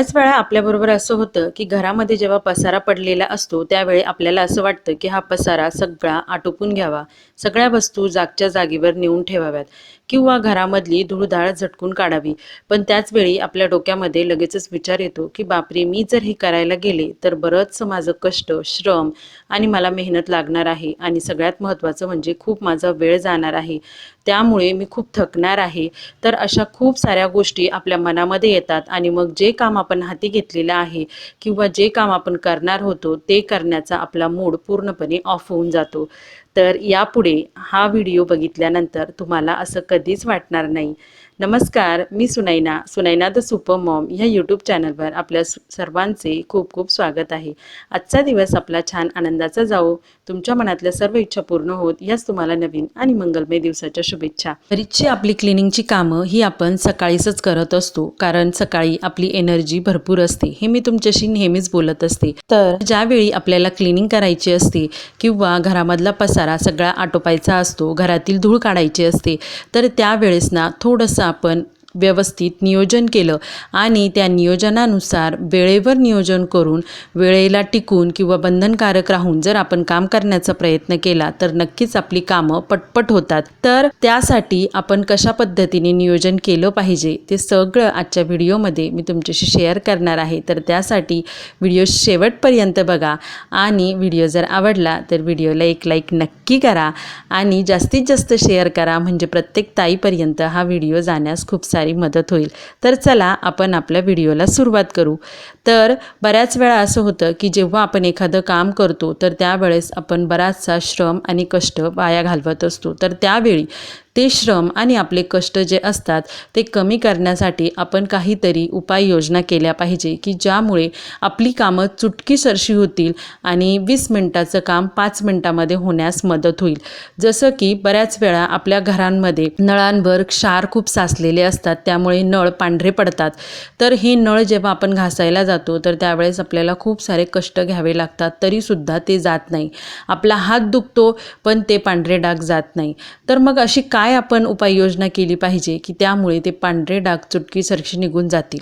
बऱ्याच वेळा आपल्याबरोबर असं होतं की घरामध्ये जेव्हा पसारा पडलेला असतो त्यावेळी आपल्याला असं वाटतं की हा पसारा सगळा आटोपून घ्यावा. सगळ्या वस्तू जागच्या जागेवर नेऊन ठेवाव्यात किंवा घरामधली धूळधाळ झटकून काढावी. पण त्याचवेळी आपल्या डोक्यामध्ये लगेचच विचार येतो की बापरे मी जर हे करायला गेले तर बरंचसं माझं कष्ट श्रम आणि मला मेहनत लागणार आहे आणि सगळ्यात महत्त्वाचं म्हणजे खूप माझा वेळ जाणार आहे. त्यामुळे मी खूप थकणार आहे. तर अशा खूप साऱ्या गोष्टी आपल्या मनामध्ये येतात आणि मग जे काम आपण हाती घेतलेलं आहे किंवा जे काम आपण करणार होतो ते करण्याचा आपला मूड पूर्णपणे ऑफ होऊन जातो. तर यापुढे हा व्हिडिओ बघितल्यानंतर तुम्हाला असं कधीच वाटणार नाही. नमस्कार मी Sunaina. Sunaina the super mom ह्या यूट्यूब चॅनलवर आपल्या सर्वांचे खूप खूप स्वागत आहे. आजचा दिवस आपला छान आनंदाचा जाऊ तुमच्या मनातल्या सर्व इच्छा पूर्ण होत याच तुम्हाला नवीन आणि मंगलमय दिवसाच्या शुभेच्छा. बरीचशी आपली क्लिनिंगची कामं ही आपण सकाळीच करत असतो कारण सकाळी आपली एनर्जी भरपूर असते हे मी तुमच्याशी नेहमीच बोलत असते. तर ज्यावेळी आपल्याला क्लिनिंग करायची असते किंवा घरामधला पसारा सगळा आटोपायचा असतो घरातील धूळ काढायची असते तर त्यावेळेस ना थोडंसं आपण व्यवस्थित नियोजन केलं आणि त्या नियोजनानुसार वेळेवर नियोजन करून वेळेला टिकून किंवा बंधनकारक राहून जर आपण काम करण्याचा प्रयत्न केला तर नक्कीच आपली कामं पटपट होतात. तर त्यासाठी आपण कशा पद्धतीने नियोजन केलं पाहिजे ते सगळं आजच्या व्हिडिओमध्ये मी तुमच्याशी शेअर करणार आहे. तर त्यासाठी व्हिडिओ शेवटपर्यंत बघा आणि व्हिडिओ जर आवडला तर व्हिडिओला एक लाईक नक्की करा आणि जास्तीत जास्त शेअर करा. म्हणजे प्रत्येक ताईपर्यंत हा व्हिडिओ जाण्यास खूप सारा मदत होईल. तर चला आपण आपल्या व्हिडिओला सुरुवात करू. तर बऱ्याच वेळा असं होतं की जेव्हा आपण एखादं काम करतो तर त्यावेळेस आपण बराचसा श्रम आणि कष्ट वाया घालवत असतो. तर त्यावेळी ते श्रम आणि आपले कष्ट जे असतात ते कमी करण्यासाठी आपण काहीतरी उपाययोजना केल्या पाहिजे की ज्यामुळे आपली कामं चुटकीसरशी होतील आणि वीस मिनटाचं काम पाच मिनटामध्ये होण्यास मदत होईल. जसं की बऱ्याच वेळा आपल्या घरांमध्ये नळांवर क्षार खूप साचलेले असतात त्यामुळे नळ पांढरे पडतात. तर हे नळ जेव्हा आपण घासायला जातो तर त्यावेळेस आपल्याला खूप सारे कष्ट घ्यावे लागतात तरीसुद्धा ते जात नाही. आपला हात दुखतो पण ते पांढरे डाग जात नाही. तर मग अशी का काय आपण उपाययोजना केली पाहिजे की त्यामुळे ते पांढरे डाग चुटकीसरशी निघून जातील?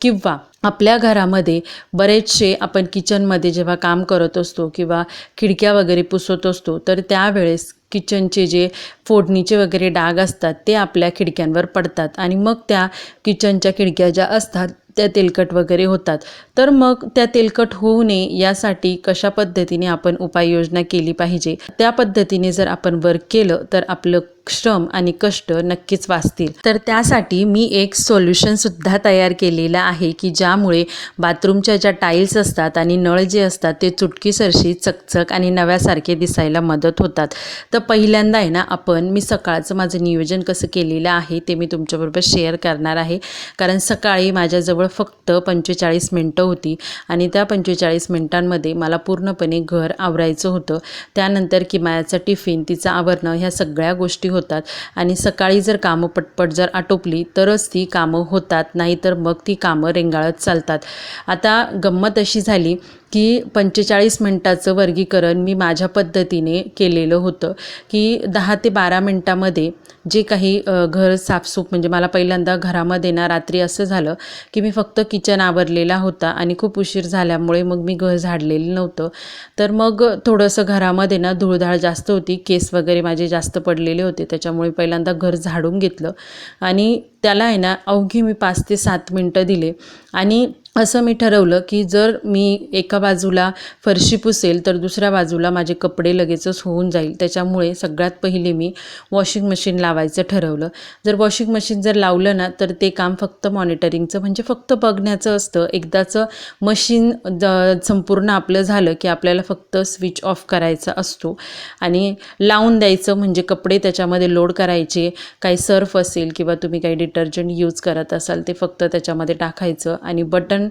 किंवा आपल्या घरामध्ये बरेचसे आपण किचनमध्ये जेव्हा काम करत असतो किंवा खिडक्या वगैरे पुसत असतो तर त्यावेळेस किचनचे जे फोडणीचे वगैरे डाग असतात ते आपल्या खिडक्यांवर पडतात आणि मग त्या किचनच्या खिडक्या ज्या असतात त्या तेलकट वगैरे होतात. तर मग त्या तेलकट होऊ नये यासाठी कशा पद्धतीने आपण उपाययोजना केली पाहिजे? त्या पद्धतीने जर आपण वर्क केलं तर आपलं श्रम आणि कष्ट नक्कीच वाचतील. तर त्यासाठी मी एक सोल्युशनसुद्धा तयार केलेलं आहे की ज्यामुळे बाथरूमच्या ज्या टाईल्स असतात आणि नळ जे असतात ते चुटकीसरशी चकचक आणि नव्यासारखे दिसायला मदत होतात. तर पहिल्यांदा आहे ना आपण मी सकाळचं माझं नियोजन कसं केलेलं आहे ते मी तुमच्याबरोबर शेअर करणार आहे. कारण सकाळी माझ्याजवळ फक्त पंचेचाळीस मिनटं होती आणि त्या पंचेचाळीस मिनटांमध्ये मला पूर्णपणे घर आवरायचं होतं. त्यानंतर किमायाचं टिफिन तिचं आवरणं ह्या सगळ्या गोष्टी होतात. आणि सकाळी जर कामं पटपट जर आटोपली तरच ती कामं होतात. नाहीतर मग ती कामं रेंगाळत चालतात. आता गंमत अशी झाली की पंचेचाळीस मिनटाचं वर्गीकरण मी माझ्या पद्धतीने केलेलं होतं की दहा ते बारा मिनटामध्ये जे काही घर साफसूफ म्हणजे मला पहिल्यांदा घरामध्ये ना रात्री असं झालं की मी मी फक्त किचन आवरलेला होता आणि खूप उशीर झाल्यामुळे मग मी घर झाडलेलं नव्हतं. तर मग थोडंसं घरामध्ये ना धूळधाळ जास्त होती केस वगैरे माझे जास्त पडलेले होते त्याच्यामुळे पहिल्यांदा घर झाडून घेतलं. आणि त्याला आहे ना अवघी मी पाच ते सात मिनटं दिले. आणि असं मी ठरवलं की जर मी एका बाजूला फरशी पुसेल तर दुसऱ्या बाजूला माझे कपडे लगेचच होऊन जाईल. त्याच्यामुळे सगळ्यात पहिले मी वॉशिंग मशीन लावायचं ठरवलं. जर वॉशिंग मशीन जर लावलं ना तर ते काम फक्त मॉनिटरिंगचं म्हणजे फक्त बघण्याचं असतं. एकदाचं मशीन ज संपूर्ण आपलं झालं की आपल्याला फक्त स्विच ऑफ करायचा असतो. आणि लावून द्यायचं म्हणजे कपडे त्याच्यामध्ये लोड करायचे काही सर्फ असेल किंवा तुम्ही काही डिटर्जंट यूज करत असाल ते फक्त त्याच्यामध्ये टाकायचं आणि बटन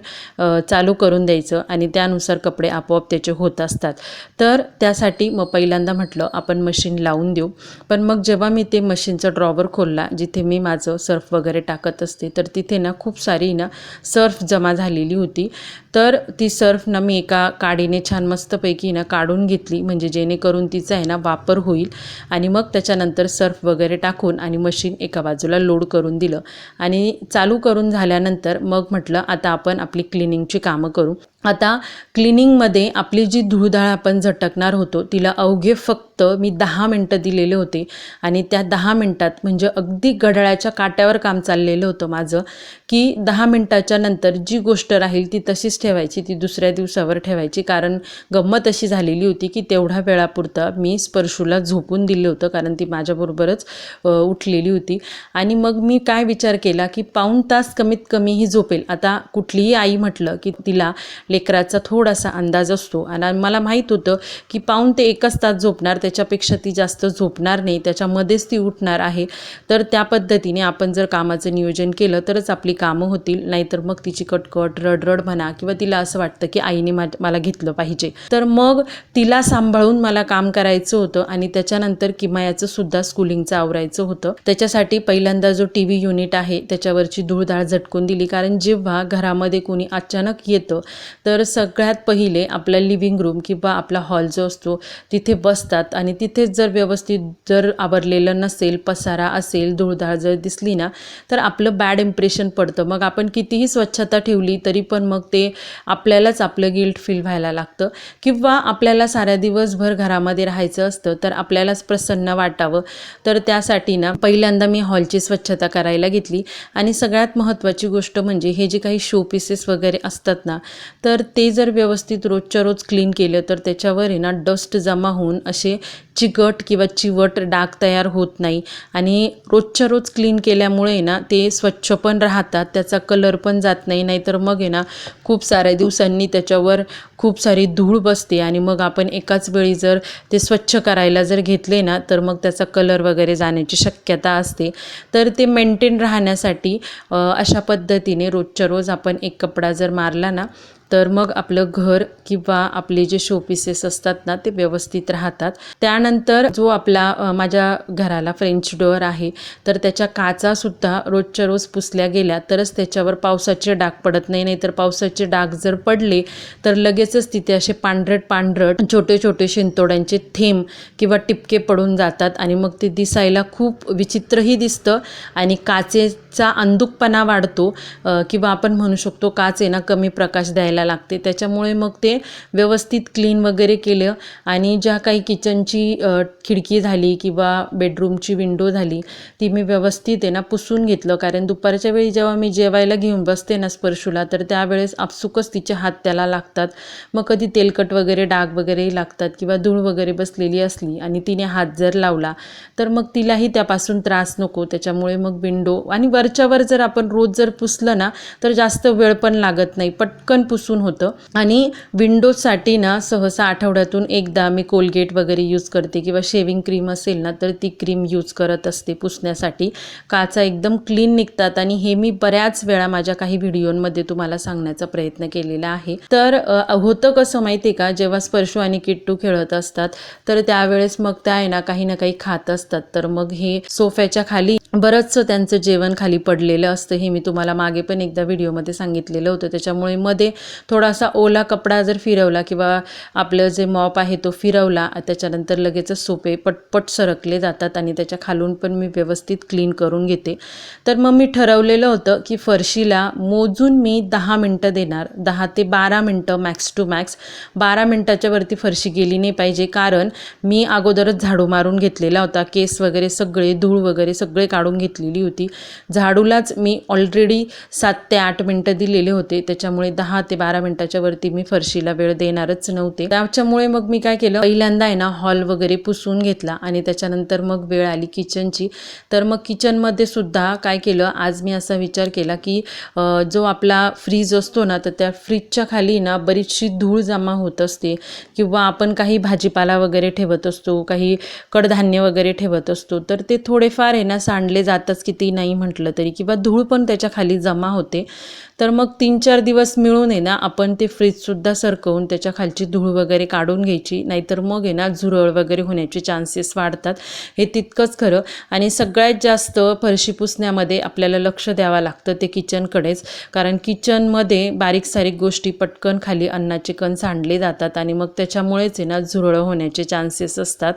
चालू करून द्यायचं आणि त्यानुसार कपडे आपोआप त्याचे होत असतात. तर त्यासाठी मग पहिल्यांदा म्हटलं आपण मशीन लावून देऊ. पण मग जेव्हा मी ते मशीनचा ड्रॉवर खोलला जिथे मी माझं सर्फ वगैरे टाकत असते तर तिथे ना खूप सारी ना सर्फ जमा झालेली होती. तर ती सर्फ ना मी एका काडीने छान मस्तपैकी ना काढून घेतली. म्हणजे जेणेकरून तिचा आहे ना वापर होईल. आणि मग त्याच्यानंतर सर्फ वगैरे टाकून आणि मशीन एका बाजूला लोड करून दिलं. आणि चालू करून झाल्यानंतर मग म्हटलं आता आपण आपली क्लिनिंगची कामं करू. आता क्लिनिंगमध्ये आपली जी धूळधाळ आपण झटकणार होतो तिला अवघे फक्त मी दहा मिनटं दिलेले होते. आणि त्या दहा मिनटात म्हणजे अगदी घड्याळाच्या काट्यावर काम चाललेलं होतं माझं की दहा मिनटाच्या नंतर जी गोष्ट राहील ती तशीच ठेवायची ती दुसऱ्या दिवसावर ठेवायची. कारण गंमत अशी झालेली होती की तेवढ्या वेळापुरता मी स्पर्शूला झोपून दिलं होतं कारण ती माझ्याबरोबरच उठलेली होती. आणि मग मी काय विचार केला की पाऊण तास कमीत कमी ही झोपेल. आता कुठलीही आई म्हटलं की तिला लेकराचा थोडासा अंदाज असतो. आणि मला माहीत होतं की पाहून ते एकच तास झोपणार त्याच्यापेक्षा ती जास्त झोपणार नाही त्याच्यामध्येच ती उठणार आहे. तर त्या पद्धतीने आपण जर कामाचं नियोजन केलं तरच आपली कामं होतील. नाहीतर मग तिची कटकट रडरड म्हणा किंवा तिला असं वाटतं की आईने मा मला घेतलं पाहिजे. तर मग तिला सांभाळून मला काम करायचं होतं आणि त्याच्यानंतर किमायाचं सुद्धा स्कूलिंगचं आवरायचं होतं. त्याच्यासाठी पहिल्यांदा जो टी व्ही युनिट आहे त्याच्यावरची धूळधाळ झटकून दिली. कारण जेव्हा घरामध्ये कोणी अचानक येतं तर सगळ्यात पहिले आपला लिव्हिंग रूम किंवा आपला हॉल जो असतो तिथे बसतात. आणि तिथेच जर व्यवस्थित जर आवरलेलं नसेल पसारा असेल धुळधाळ जर दिसली ना तर आपलं बॅड इम्प्रेशन पडतं. मग आपण कितीही स्वच्छता ठेवली तरी पण मग ते आपल्यालाच आपलं गिल्ट फील व्हायला लागतं. किंवा आपल्याला साऱ्या दिवसभर घरामध्ये राहायचं असतं तर आपल्यालाच प्रसन्न वाटावं. तर त्यासाठी ना पहिल्यांदा मी हॉलची स्वच्छता करायला घेतली. आणि सगळ्यात महत्त्वाची गोष्ट म्हणजे हे जे काही शो पीसेस वगैरे असतात ना तर तर ते जर व्यवस्थित रोजच्या रोज क्लीन केलं तर त्याच्यावर आहे ना डस्ट जमा होऊन असे चिकट किंवा चिवट डाग तयार होत नाही. आणि रोजच्या रोज क्लीन केल्यामुळे आहे ना ते स्वच्छ पण राहतात त्याचा कलर पण जात नाही. नाहीतर मग आहे ना खूप साऱ्या दिवसांनी त्याच्यावर खूप सारी धूळ बसते आणि मग आपण एकाच वेळी जर ते स्वच्छ करायला जर घेतले ना तर मग त्याचा कलर वगैरे जाण्याची शक्यता असते. तर ते मेंटेन राहण्यासाठी अशा पद्धतीने रोजच्या रोज आपण एक कपडा जर मारला ना तर मग आपलं घर किंवा आपले जे शोपीसेस असतात ना ते व्यवस्थित राहतात. त्यानंतर जो आपला माझ्या घराला फ्रेंच डोअर आहे तर त्याच्या काचासुद्धा रोजच्या रोज पुसल्या गेल्या तरच त्याच्यावर पावसाचे डाग पडत नाही नाहीतर पावसाचे डाग जर पडले तर लगेचच तिथे असे पांढरट पांढरट छोटे छोटे शिंतोड्यांचे थेंब किंवा टिपके पडून जातात आणि मग ते दिसायला खूप विचित्रही दिसतं आणि काचेचा अंधुकपणा वाढतो. किंवा आपण म्हणू शकतो काच आहे ना कमी प्रकाश द्यायला लागते. त्याच्यामुळे मग ते व्यवस्थित क्लीन वगैरे केलं आणि ज्या काही किचनची खिडकी झाली किंवा बेडरूमची विंडो झाली ती मी व्यवस्थित आहे ना पुसून घेतलं. कारण दुपारच्या वेळी जेव्हा मी जेवायला घेऊन बसते ना स्पर्शूला तर त्यावेळेस आपसुकच तिचे हात त्याला लागतात. मग कधी तेलकट वगैरे डाग वगैरे लागतात किंवा धूळ वगैरे बसलेली असली आणि तिने हात जर लावला तर मग तिलाही त्यापासून त्रास नको. त्याच्यामुळे मग विंडो आणि वरच्यावर जर आपण रोज जर पुसलं ना तर जास्त वेळ पण लागत नाही. पटकन पुसून होतं. आणि विंडोजसाठी ना सहसा आठवड्यातून एकदा मी कोलगेट वगैरे यूज करते किंवा शेविंग क्रीम असेल ना तर ती क्रीम यूज करत असते पुसण्यासाठी. काचा एकदम क्लीन निघतात आणि हे मी बऱ्याच वेळा माझ्या काही व्हिडिओमध्ये तुम्हाला सांगण्याचा प्रयत्न केलेला आहे. तर होतं कसं माहिती आहे का जेव्हा स्पर्शू आणि किट्टू खेळत असतात तर त्यावेळेस मग त्या आहे ना काही ना काही खात असतात. तर मग हे सोफ्याच्या खाली बरंचसं त्यांचं जेवण खाली पडलेलं असतं हे मी तुम्हाला मागे पण एकदा व्हिडिओमध्ये सांगितलेलं होतं. त्याच्यामुळे मध्ये थोडासा ओला कपडा जर फिरवला किंवा आपलं जे मॉप आहे तो फिरवला त्याच्यानंतर लगेचच सोपे पटपट सरकले जातात आणि त्याच्या खालून पण मी व्यवस्थित क्लीन करून घेते. तर मग मी ठरवलेलं होतं की फरशीला मोजून मी दहा मिनटं देणार. दहा ते बारा मिनटं मॅक्स टू मॅक्स बारा मिनटाच्या वरती फरशी गेली नाही पाहिजे कारण मी अगोदरच झाडू मारून घेतलेला होता. केस वगैरे सगळे धूळ वगैरे सगळे काढून घेतलेली होती. झाडूलाच मी ऑलरेडी सात ते आठ मिनटं दिलेले होते. त्याच्यामुळे दहा ते बारा मिनटाच्या वरती मी फरशीला वेळ देणारच नव्हते. त्याच्यामुळे मग मी काय केलं पहिल्यांदा आहे ना हॉल वगैरे पुसून घेतला आणि त्याच्यानंतर मग वेळ आली किचनची. तर मग किचनमध्ये सुद्धा काय केलं आज मी असा विचार केला की जो आपला फ्रीज असतो ना तर त्या फ्रीजच्या खाली ना बरीचशी धूळ जमा होत असते. किंवा आपण काही भाजीपाला वगैरे ठेवत असतो काही कडधान्य वगैरे ठेवत असतो तर ते थोडेफार आहे ना सांडले जातच किती नाही म्हटलं तरी. किंवा धूळ पण त्याच्याखाली जमा होते. तर मग तीन चार दिवस मिळून आहे ना आपण ते फ्रीजसुद्धा सरकवून त्याच्या खालची धूळ वगैरे काढून घ्यायची. नाहीतर मग आहे ना झुरळ वगैरे होण्याचे चान्सेस वाढतात. हे तितकंच खरं. आणि सगळ्यात जास्त फरशी पुसण्यामध्ये आपल्याला लक्ष द्यावं लागतं ते किचनकडेच कारण किचनमध्ये बारीक सारीक गोष्टी पटकन खाली अन्नाचे कण सांडले जातात आणि मग त्याच्यामुळेच आहे ना झुरळं होण्याचे चान्सेस असतात.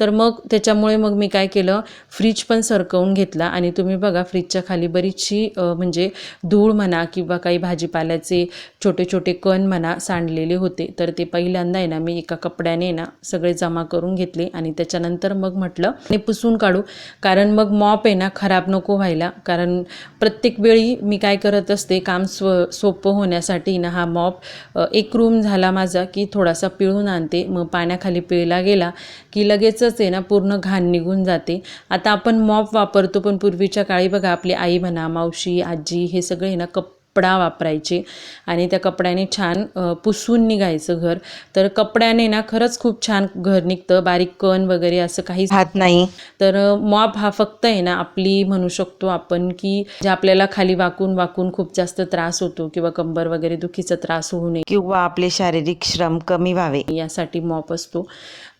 तर मग त्याच्यामुळे मग मी काय केलं फ्रीज पण सरकवून घेतला. आणि तुम्ही बघा फ्रीजच्या खाली बरीचशी म्हणजे धूळ म्हणा किंवा काही भाजीपाल्याचे छोटे छोटे कण म्हणा सांडलेले होते तर ते पहिल्यांदा आहे ना मी एका कपड्याने ना सगळे जमा करून घेतले आणि त्याच्यानंतर मग म्हटलं ते पुसून काढू. कारण मग मॉप आहे ना खराब नको व्हायला. कारण प्रत्येक वेळी मी काय करत असते काम स्व सोपं होण्यासाठी ना हा मॉप एक रूम झाला माझा की थोडासा पिळून आणते. मग पाण्याखाली पिळला गेला की लगेचच आहे ना पूर्ण घाण निघून जाते. आता आपण मॉप वापरतो पण पूर्वीच्या काळी बघा आपली आई म्हणा मावशी आजी हे सगळे ना कप कपडा वापरायचे आणि त्या कपड्याने छान पुसून निघायचं घर. तर कपड्याने ना खरंच खूप छान घर निघतं. बारीक कण वगैरे असं काहीच हात नाही. तर मॉप हा फक्त आहे ना आपली म्हणू शकतो आपण की जे आपल्याला खाली वाकून वाकून खूप जास्त त्रास होतो किंवा कंबर वगैरे दुखीचा त्रास होऊ नये. किंवा आपले शारीरिक श्रम कमी व्हावे. यासाठी मॉप असतो.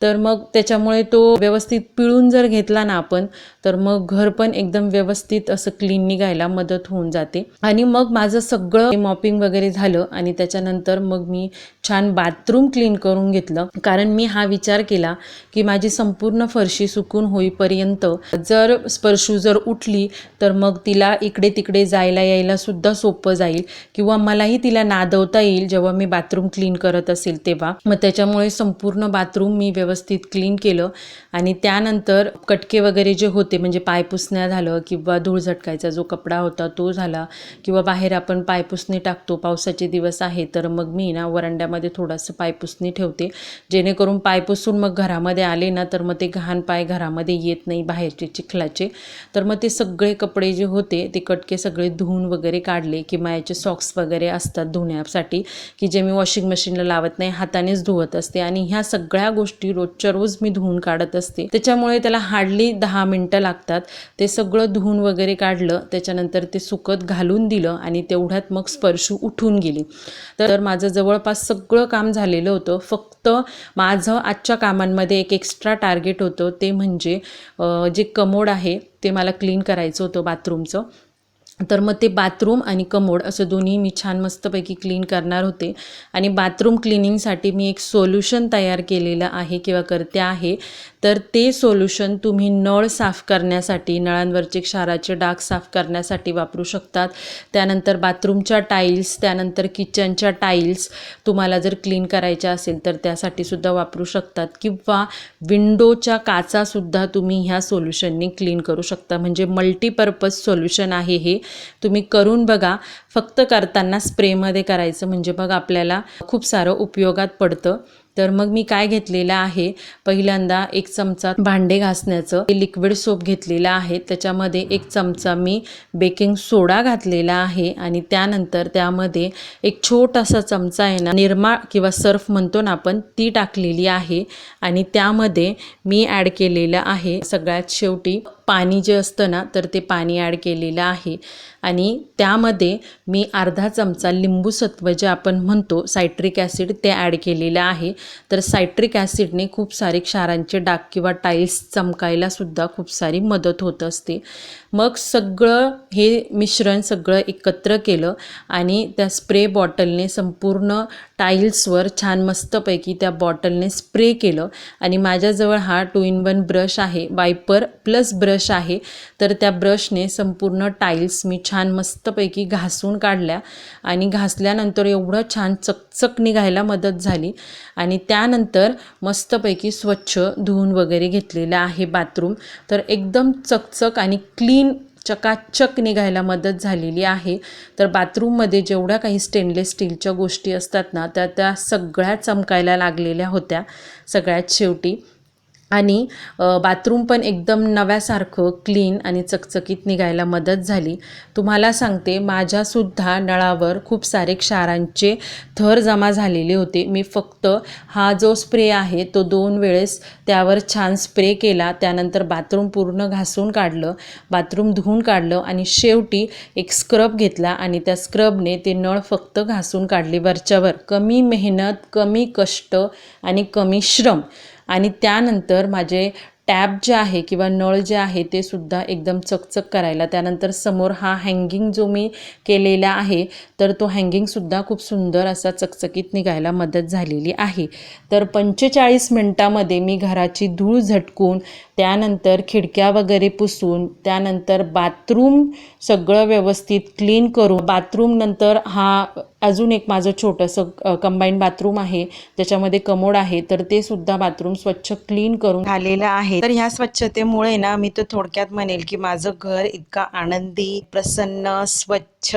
तर मग त्याच्यामुळे तो व्यवस्थित पिळून जर घेतला ना आपण तर मग घर पण एकदम व्यवस्थित असं क्लीन निघायला मदत होऊन जाते. आणि मग माझं सगळं मॉपिंग वगैरे झालं आणि त्याच्यानंतर मग मी छान बाथरूम क्लीन करून घेतलं. कारण मी हा विचार केला की माझी संपूर्ण फरशी सुकून होईपर्यंत जर स्पर्शू जर उठली तर मग तिला इकडे तिकडे जायला यायला सुद्धा सोपं जाईल किंवा मलाही तिला नादवता येईल जेव्हा मी बाथरूम क्लीन करत असेल तेव्हा. मग त्याच्यामुळे संपूर्ण बाथरूम मी व्यवस्थित व्यवस्थित क्लीन केलं आणि त्यानंतर कटके वगैरे जे होते म्हणजे पायपुसण्या झालं किंवा धूळ झटकायचा जो कपडा होता तो झाला किंवा बाहेर आपण पायपुसणी टाकतो पावसाचे दिवस आहे तर मग मी ना वरांड्यामध्ये थोडंसं पायपुसणी ठेवते. जेणेकरून पायपुसून मग घरामध्ये आले ना तर मग ते घाण पाय घरामध्ये येत नाही बाहेरचे चिखलाचे. तर मग ते सगळे कपडे जे होते ते कटके सगळे धुवून वगैरे काढले किंवा याचे सॉक्स वगैरे असतात धुण्यासाठी की जे मी वॉशिंग मशीनला लावत नाही हातानेच धुवत असते. आणि ह्या सगळ्या गोष्टी रोजच्या रोज मी धुवून काढत असते. त्याच्यामुळे त्याला हार्डली दहा मिनटं लागतात. ते सगळं धुवून वगैरे काढलं त्याच्यानंतर ते सुकत घालून दिलं आणि तेवढ्यात मग स्पर्शू उठून गेली. तर माझं जवळपास सगळं काम झालेलं होतं. फक्त माझं आजच्या कामांमध्ये एक एक्स्ट्रा टार्गेट होतं. ते म्हणजे जे कमोड आहे ते मला क्लीन करायचं होतं बाथरूमचं तर मग ते बाथरूम आणि कमोड असं दोन्ही मी छान मस्तपैकी क्लीन करणार होते. आणि बाथरूम क्लिनिंगसाठी मी एक सोल्युशन तयार केलेलं आहे किंवा करते आहे. तर ते सोल्युशन तुम्ही नळ साफ करण्यासाठी नळांवरचे क्षाराचे डाग साफ करण्यासाठी वापरू शकतात. त्यानंतर बाथरूमच्या टाईल्स त्यानंतर किचनच्या टाईल्स तुम्हाला जर क्लीन करायच्या असेल तर त्यासाठी सुद्धा वापरू शकतात. किंवा विंडोच्या काचासुद्धा तुम्ही ह्या सोल्युशनने क्लीन करू शकता. म्हणजे मल्टीपर्पज सोल्युशन आहे हे. तुम्ही करून बघा. फक्त करताना स्प्रेमध्ये करायचं म्हणजे बघ आपल्याला खूप सारं उपयोगात पडतं. तर मग मी काय घेतलेलं आहे? पहिल्यांदा एक चमचा भांडे घासण्याचं लिक्विड सोप घेतलेलं आहे. त्याच्यामध्ये एक चमचा मी बेकिंग सोडा घातलेला आहे. आणि त्यानंतर त्यामध्ये एक छोटासा चमचा आहे ना निर्मा किंवा सर्फ म्हणतो ना आपण ती टाकलेली आहे. आणि त्यामध्ये मी ॲड केलेलं आहे. सगळ्यात शेवटी पाणी जे असतं ना तर ते पाणी ॲड केलेलं आहे. आणि त्यामध्ये मी अर्धा चमचा लिंबूसत्व जे आपण म्हणतो सायट्रिक ॲसिड ते ॲड केलेलं आहे. तर सायट्रिक ॲसिडने खूप सारे क्षारांचे डाग किंवा टाईल्स चमकायलासुद्धा खूप सारी मदत होत असते. मग सगळं हे मिश्रण सगळं एकत्र केलं आणि त्या स्प्रे बॉटलने संपूर्ण टाईल्सवर छान मस्तपैकी त्या बॉटलने स्प्रे केलं. आणि माझ्याजवळ हा टू इन वन ब्रश आहे वायपर प्लस ब्रश आहे. तर त्या ब्रशने संपूर्ण टाईल्स मी छान मस्तपैकी घासून काढल्या आणि घासल्यानंतर एवढं छान चकचक निघायला मदत झाली. आणि त्यानंतर मस्तपैकी स्वच्छ धुवून वगैरे घेतलेलं आहे बाथरूम. तर एकदम चकचक आणि क्लीन चकाचक निघायला मदत झालेली आहे. तर बाथरूममध्ये जेवढ्या काही स्टेनलेस स्टीलच्या गोष्टी असतात ना त्या त्या सगळ्या चमकायला लागलेल्या होत्या सगळ्यात शेवटी. आणि बाथरूम पण एकदम नव्यासारखं क्लीन आणि चकचकीत निघायला मदत झाली. तुम्हाला सांगते माझ्यासुद्धा नळावर खूप सारे क्षारांचे थर जमा झालेले होते. मी फक्त हा जो स्प्रे आहे तो दोन वेळेस त्यावर छान स्प्रे केला. त्यानंतर बाथरूम पूर्ण घासून काढलं बाथरूम धुवून काढलं आणि शेवटी एक स्क्रब घेतला आणि त्या स्क्रबने ते नळ फक्त घासून काढले वरच्यावर. कमी मेहनत कमी कष्ट आणि कमी श्रम. आणि त्यानंतर माझे टॅप जे आहे किंवा नळ जे आहे ते सुद्धा एकदम चकचक करायला. त्यानंतर समोर हा हँगिंग जो मी केलेला आहे तर तो हँगिंगसुद्धा खूप सुंदर असा चकचकीत निघायला मदत झालेली आहे. तर पंचेचाळीस मिनटामध्ये मी घराची धूळ झटकून त्यानंतर खिडक्या वगैरे पुसून त्यानंतर बाथरूम सगळं व्यवस्थित क्लीन करून बाथरूम नंतर हा अजून एक माझं छोटंसं कंबाईन बाथरूम आहे त्याच्यामध्ये कमोड आहे तर ते सुद्धा बाथरूम स्वच्छ क्लीन करून झालेलं आहे. तर ह्या स्वच्छतेमुळे ना मी तर थोडक्यात म्हणेल की माझं घर इतका आनंदी प्रसन्न स्वच्छ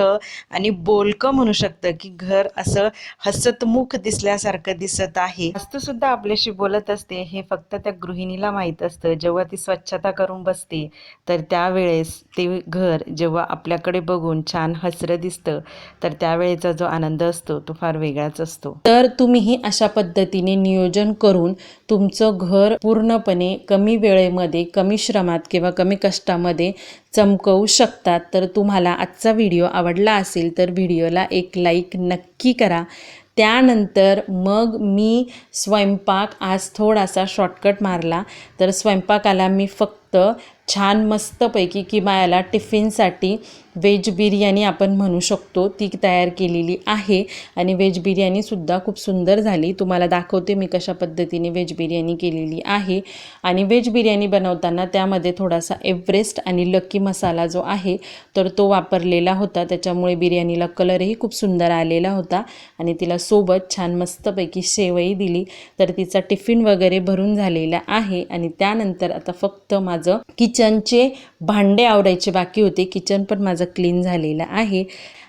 आणि बोलकं म्हणू शकतं की घर असं हसतमुख दिसल्यासारखं दिसत आहे. वास्तू सुद्धा आपल्याशी बोलत असते हे फक्त त्या गृहिणीला माहीत असतं. जेव्हा ती स्वच्छता करून बसते तर त्यावेळेस ते घर जेव्हा आपल्याकडे बघून छान हसरं दिसतं तर त्यावेळेचा जो आनंद असतो तो फार वेगळाच असतो. तर तुम्हीही अशा पद्धतीने नियोजन करून तुमचं घर पूर्णपणे कमी वेळेमध्ये कमी श्रमात किंवा कमी कष्टामध्ये चमकवू शकतात. तर तुम्हाला आजचा व्हिडिओ आवडला असेल तर व्हिडिओला एक लाईक नक्की करा. त्यानंतर मग मी स्वयंपाक आज थोडासा शॉर्टकट मारला. तर स्वयंपाकाला मी फक्त छान मस्तपैकी किंवा याला टिफिनसाठी व्हेज बिर्याणी आपण म्हणू शकतो ती तयार केलेली आहे. आणि व्हेज बिर्याणीसुद्धा खूप सुंदर झाली. तुम्हाला दाखवते मी कशा पद्धतीने व्हेज बिर्याणी केलेली आहे. आणि व्हेज बिर्याणी बनवताना त्यामध्ये थोडासा एव्हरेस्ट आणि लक्की मसाला जो आहे तर तो वापरलेला होता. त्याच्यामुळे बिर्याणीला कलरही खूप सुंदर आलेला होता. आणि तिला सोबत छान मस्तपैकी शेवई दिली. तर तिचा टिफिन वगैरे भरून झालेला आहे. आणि त्यानंतर आता फक्त माझं किचनचे भांडे आवरायचे बाकी होते. किचन पण माझं माझं क्लीन झालेलं आहे.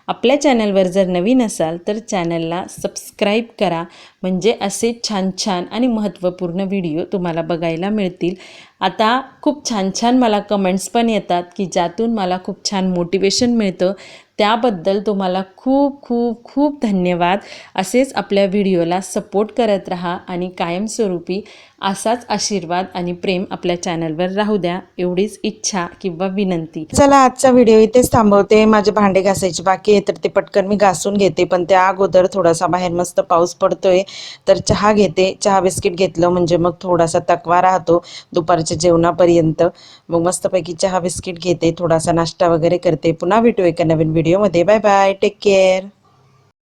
आपल्या चॅनलवर जर नवीन असाल तर चॅनलला सबस्क्राईब करा. म्हणजे असे छान छान आणि महत्त्वपूर्ण व्हिडिओ तुम्हाला बघायला मिळतील. आता खूप छान छान मला कमेंट्स पण येतात की ज्यातून मला खूप छान मोटिवेशन मिळतं. त्याबद्दल तुम्हाला खूप खूप खूप धन्यवाद. असेच आपल्या व्हिडिओला सपोर्ट करत राहा आणि कायमस्वरूपी असाच आशीर्वाद आणि प्रेम आपल्या चॅनलवर राहू द्या. एवढीच इच्छा किंवा विनंती. चला आजचा व्हिडिओ इथेच थांबवते. माझे भांडे घासायचे बाकी आहे तर ते पटकन मी घासून घेते. पण त्या अगोदर थोडासा बाहेर मस्त पाऊस पडतोय तर चहा घेते. चहा बिस्किट घेतलं म्हणजे मग थोडासा तकवा राहतो दुपारच्या जेवणापर्यंत. मग मस्तपैकी चहा बिस्किट घेते थोडासा नाश्ता वगैरे करते. पुन्हा भेटू एका नवीन व्हिडिओमध्ये. Bye bye take care.